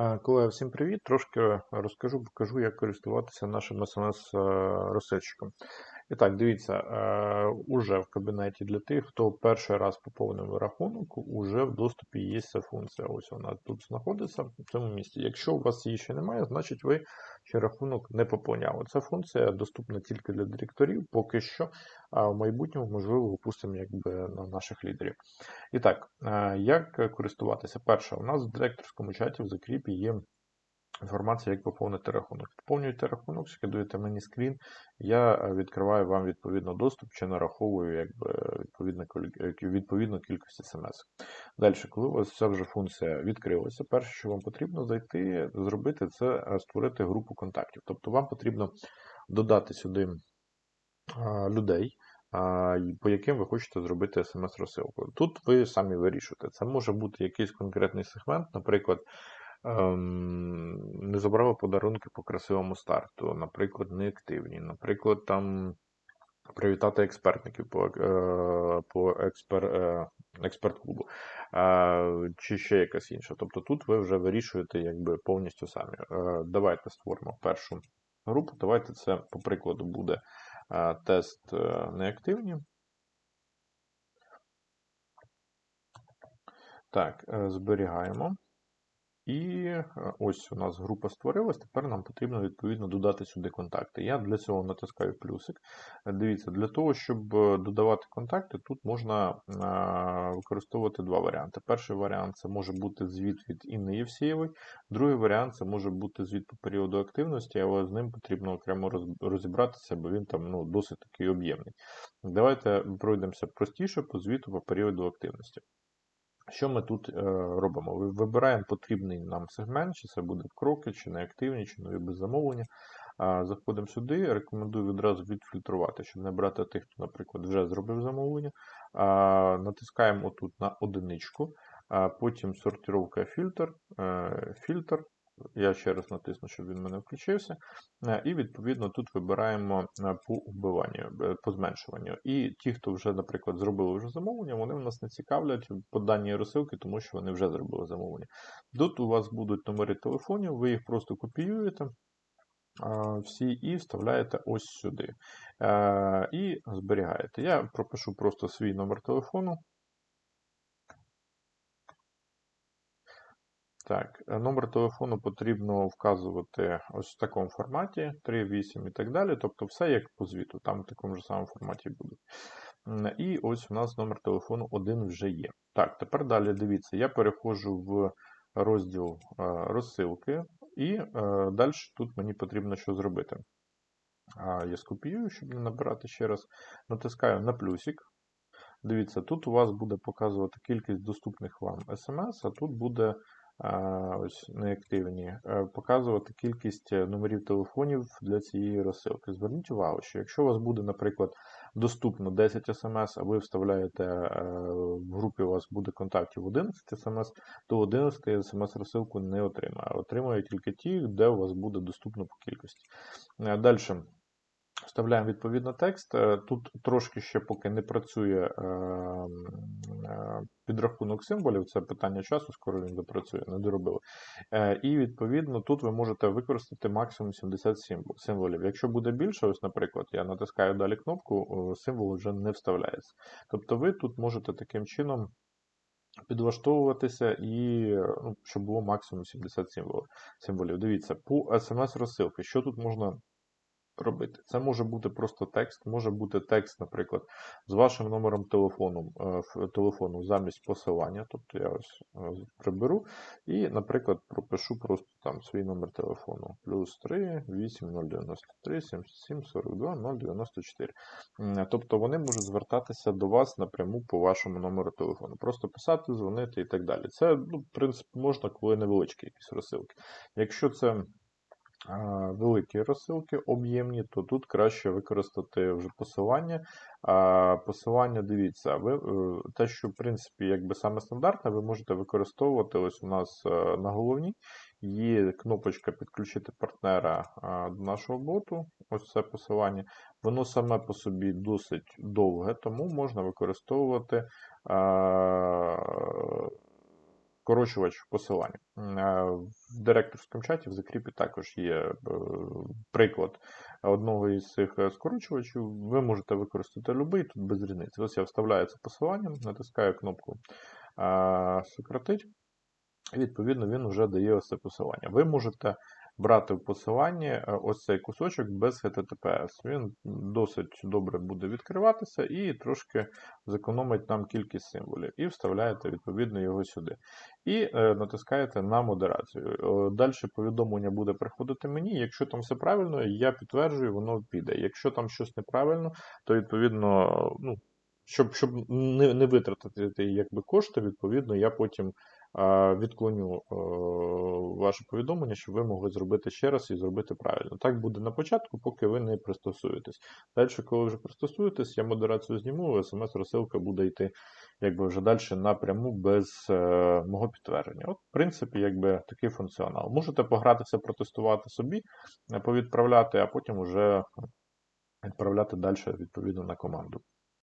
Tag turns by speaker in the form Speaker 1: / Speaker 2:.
Speaker 1: Е, Колеги, всім привіт! Трошки розкажу, покажу, як користуватися нашим смс-розсильщиком. І так, дивіться, е, уже в кабінеті для тих, хто перший раз поповнив рахунок, уже в доступі є ця функція. Ось вона тут знаходиться в цьому місці. Якщо у вас її ще немає, значить ви ще рахунок не поповняли. Ця функція доступна тільки для директорів, поки що, а в майбутньому, можливо, випустимо якби на наших лідерів. І так, е, як користуватися? Перше, у нас в директорському чаті в закріпі є інформація, як поповнити рахунок. Поповнюєте рахунок, скидуєте мені скрін, я е, відкриваю вам відповідно доступ чи нараховую якби, відповідно, відповідно кількість смс. Далі, коли у вас ця вже функція відкрилася, перше, що вам потрібно зайти, зробити, це е, створити групу контактів. Тобто вам потрібно додати сюди людей. По яким ви хочете зробити смс-розсилку. Тут ви самі вирішуєте. Це може бути якийсь конкретний сегмент, наприклад, не забрали подарунки по красивому старту, наприклад, неактивні, наприклад, там привітати експертників по е, по експер, е, експерт-клубу, чи ще якась інша. Тобто тут ви вже вирішуєте якби повністю самі. Е, давайте створимо першу групу. Давайте це, по прикладу, буде тест неактивні. Так, зберігаємо. І е, ось у нас група створилась, тепер нам потрібно відповідно додати сюди контакти. Я для цього натискаю плюсик. Е, дивіться, для того, щоб е, додавати контакти, тут можна використовувати два варіанти. Перший варіант це може бути звіт від Інни Євсієвої, другий варіант це може бути звіт по періоду активності, але з ним потрібно окремо розібратися, бо він там ну, досить такий об'ємний. Давайте пройдемося простіше по звіту по періоду активності. Що ми тут е, робимо? Вибираємо потрібний нам сегмент, чи це буде кроки, чи неактивні, чи нові без замовлення. Заходимо сюди, рекомендую відразу відфільтрувати, щоб не брати тих, хто, наприклад, вже зробив замовлення. Натискаємо отут на одиничку, потім сортировка фільтр, е, фільтр, я ще раз натисну, щоб він мене включився. Е, і, відповідно, тут вибираємо е, по вбиванню, е, по зменшуванню. І ті, хто вже, наприклад, зробили вже замовлення, вони в нас не цікавлять по даній розсилки, тому що вони вже зробили замовлення. Тут у вас будуть номери телефонів, ви їх просто копіюєте. Всі і вставляєте ось сюди. І зберігаєте. Я пропишу просто свій номер телефону. Так, е, номер телефону потрібно вказувати ось в такому форматі, 3, 8 і так далі. Тобто все як по звіту, там в такому ж самому форматі буде. І ось у нас номер телефону один вже є. Так, тепер далі дивіться, я переходжу в розділ е, розсилки, і е, далі тут мені потрібно що зробити. Я скопіюю, щоб не набирати ще раз. Натискаю на плюсик. Дивіться, тут у вас буде показувати кількість доступних вам смс, а тут буде ось неактивні, е, показувати кількість е, номерів телефонів для цієї розсилки. Зверніть увагу, що якщо у вас буде, наприклад, доступно 10 смс, а ви вставляєте е, в групі, у вас буде контактів 11 смс, то 11 смс-розсилку не отримає. Отримає тільки ті, де у вас буде доступно по кількості. Далі. Вставляємо відповідно текст. Е, тут трошки ще поки не працює е, е, підрахунок символів, це питання часу, скоро він запрацює, не доробили. І відповідно тут ви можете використати максимум 70 символів. Якщо буде більше, ось, наприклад, я натискаю далі кнопку, символ вже не вставляється. Тобто ви тут можете таким чином. Підлаштовуватися і ну, щоб було максимум 70 символів. Дивіться, по смс-розсилки, що тут можна робити. Це може бути просто текст, може бути текст, наприклад, з вашим номером телефону е, телефону замість посилання. Тобто я ось е, приберу і, наприклад, пропишу просто там свій номер телефону. Плюс 3 8 093 77 42 094. Тобто вони можуть звертатися до вас напряму по вашому номеру телефону. Просто писати, дзвонити і так далі. Це, ну, в принципі, можна, коли невеличкі якісь розсилки. Якщо це великі розсилки об'ємні, то тут краще використати вже посилання. Посилання, дивіться, ви, е, те, що в принципі якби саме стандартне, ви можете використовувати ось у нас е, на головній. Є кнопочка підключити партнера до нашого боту. Ось це посилання. Воно саме по собі досить довге, тому можна використовувати скорочувач посилання. Е, В директорському чаті в закріпі також є е, приклад одного із цих е, скорочувачів. Ви можете використати будь-який, тут без різниці. Ось я вставляю це посилання, натискаю кнопку Сократить. І відповідно він вже дає ось це посилання. Ви можете брати в посиланні е, ось цей кусочок без HTTPS. Він досить добре буде відкриватися і трошки зекономить нам кількість символів. І вставляєте відповідно його сюди. І е, натискаєте на модерацію. Е, Далі повідомлення буде приходити мені. Якщо там все правильно, я підтверджую, воно піде. Якщо там щось неправильно, то відповідно, ну, щоб, щоб не, не витратити якби, кошти, відповідно, я потім відклоню е, ваше повідомлення, щоб ви могли зробити ще раз і зробити правильно. Так буде на початку, поки ви не пристосуєтесь. Далі, коли вже пристосуєтесь, я модерацію зніму, смс-розсилка буде йти якби вже далі напряму без е, мого підтвердження. От, в принципі, якби такий функціонал. Можете погратися, протестувати собі, е, повідправляти, а потім вже відправляти далі відповідно на команду.